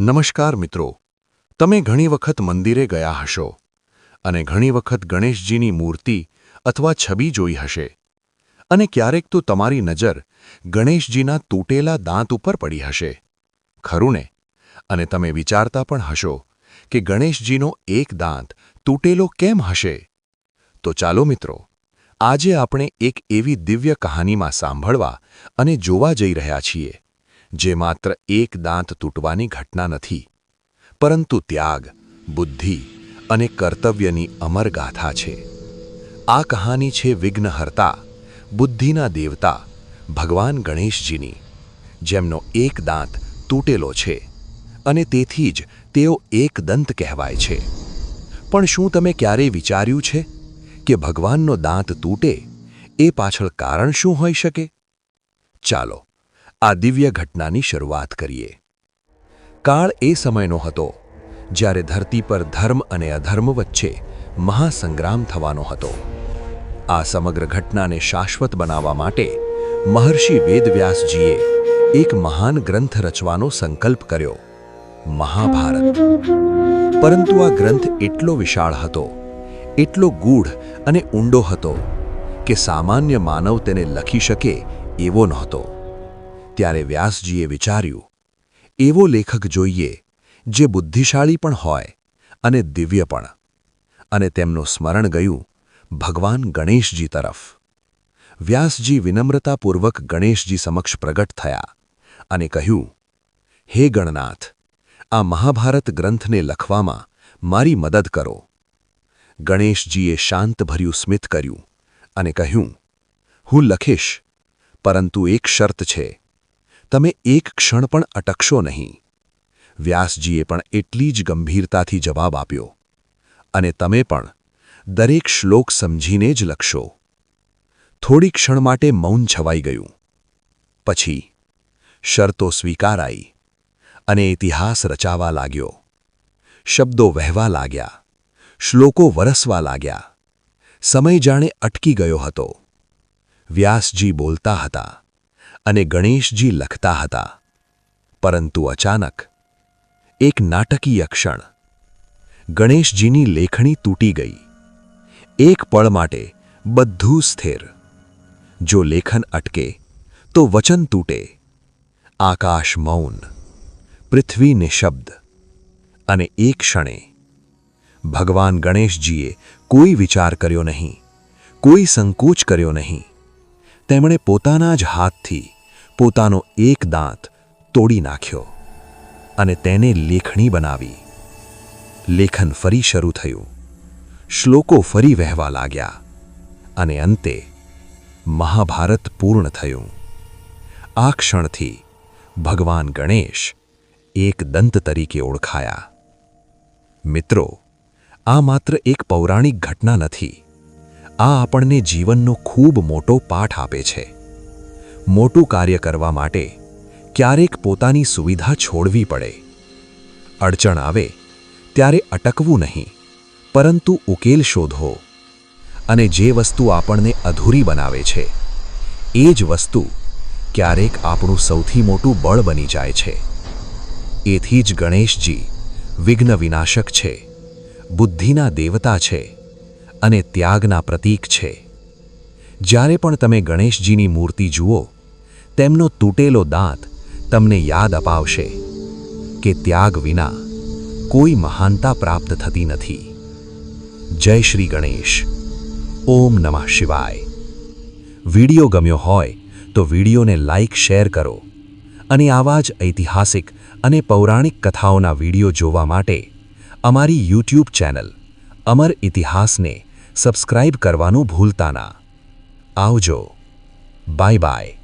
નમસ્કાર મિત્રો. તમે ઘણી વખત મંદિરે ગયા હશો અને ઘણી વખત ગણેશજીની મૂર્તિ અથવા છબી જોઈ હશે. અને ક્યારેક તો તમારી નજર ગણેશજીના તૂટેલા દાંત ઉપર પડી હશે. ખરું ને? અને તમે વિચારતા પણ હશો કે ગણેશજીનો એક દાંત તૂટેલો કેમ હશે? તો ચાલો મિત્રો, આજે આપણે એક એવી દિવ્ય કહાનીમાં સાંભળવા અને જોવા જઈ રહ્યા છીએ. જે માત્ર એક દાંત તૂટવાની ઘટના નથી, પરંતુ ત્યાગ, બુદ્ધિ અને કર્તવ્યની અમર ગાથા છે. આ કહાની છે વિઘ્નહર્તા, બુદ્ધિના દેવતા, ભગવાન ગણેશજીની, જેમનો એક દાંત તૂટેલો છે અને તેથી જ તેઓ એકદંત કહેવાય છે. પણ શું તમે ક્યારેય વિચાર્યું છે કે ભગવાનનો દાંત તૂટે એ પાછળ કારણ શું હોઈ શકે? ચાલો આ દિવ્ય ઘટનાની શરૂઆત કરીએ. કાળ એ સમયનો હતો જ્યારે ધરતી પર ધર્મ અને અધર્મ વચ્ચે મહાસંગ્રામ થવાનો હતો. આ સમગ્ર ઘટનાને શાશ્વત બનાવવા માટે મહર્ષિ વેદવ્યાસજીએ એક મહાન ગ્રંથ રચવાનો સંકલ્પ કર્યો, મહાભારત. પરંતુ આ ગ્રંથ એટલો વિશાળ હતો, એટલો ગૂઢ અને ઊંડો હતો કે સામાન્ય માનવ તેને લખી શકે એવો નહોતો. ત્યારે વ્યાસજીએ વિચાર્યું, એવો લેખક જોઈએ, જે બુદ્ધિશાળી પણ હોય અને દિવ્ય પણ. અને તેમનું સ્મરણ ગયું ભગવાન ગણેશજી તરફ. વ્યાસજી વિનમ્રતાપૂર્વક ગણેશજી સમક્ષ પ્રગટ થયા અને કહ્યું, હે ગણનાથ, આ મહાભારત ગ્રંથને લખવામાં મારી મદદ કરો. ગણેશજીએ શાંતભર્યું સ્મિત કર્યું અને કહ્યું, હું લખીશ, પરંતુ એક શર્ત છે. તમે એક ક્ષણ પણ અટકશો નહીં. વ્યાસજીએ પણ એટલી જ ગંભીરતાથી જવાબ આપ્યો. અને તમે પણ દરેક શ્લોક સમજીને જ લખશો. થોડી ક્ષણ માટે મૌન છવાઈ ગયું. પછી શરતો સ્વીકારાઈ અને ઇતિહાસ રચાવા લાગ્યો. શબ્દો વહેવા લાગ્યા. શ્લોકો વરસવા લાગ્યા. સમય જાણે અટકી ગયો હતો. વ્યાસજી બોલતા હતા. અને ગણેશજી લખતા હતા. પરંતુ અચાનક એક નાટકીય ક્ષણ ગણેશજીની લેખણી તૂટી ગઈ. એક પળ માટે બધું સ્થિર. જો લેખન અટકે, તો વચન તૂટે. આકાશ મૌન, પૃથ્વી નિશબ્દ. અને એક ક્ષણે ભગવાન ગણેશજીએ કોઈ વિચાર કર્યો નહીં, કોઈ સંકોચ કર્યો નહીં. તેમણે પોતાના જ હાથથી પોતાનો એક દાંત તોડી નાખ્યો અને તેને લેખણી બનાવી. લેખન ફરી શરૂ થયું. શ્લોકો ફરી વહેવા લાગ્યા અને અંતે મહાભારત પૂર્ણ થયું. આ ક્ષણથી ભગવાન ગણેશ એક દંત તરીકે ઓળખાયા. મિત્રો, આ માત્ર એક પૌરાણિક ઘટના નથી. આ આપણને જીવનનો ખૂબ મોટો પાઠ આપે છે. મોટું કાર્ય કરવા માટે ક્યારેક પોતાની સુવિધા છોડવી પડે. અડચણ આવે ત્યારે અટકવું નહીં, પરંતુ ઉકેલ શોધો. અને જે વસ્તુ આપણને અધૂરી બનાવે છે, એ જ વસ્તુ ક્યારેક આપણું સૌથી મોટું બળ બની જાય છે. એથી જ ગણેશજી વિઘ્ન વિનાશક છે, બુદ્ધિના દેવતા છે અને ત્યાગના પ્રતીક છે. જ્યારે પણ તમે ગણેશજીની મૂર્તિ જુઓ તેમનો તૂટેલો દાંત તમને યાદ અપાવશે કે ત્યાગ વિના કોઈ મહાનતા પ્રાપ્ત થતી નથી. જય શ્રી ગણેશ. ઓમ નમઃ શિવાય. વીડિયો ગમ્યો હોય તો વિડીયોને લાઇક શેર કરો અને આવા જ ઐતિહાસિક અને પૌરાણિક કથાઓના વીડિયો જોવા માટે અમારી યુટ્યુબ ચેનલ અમર ઇતિહાસને સબસ્ક્રાઇબ કરવાનું ભૂલતા ના. આવજો. Bye bye.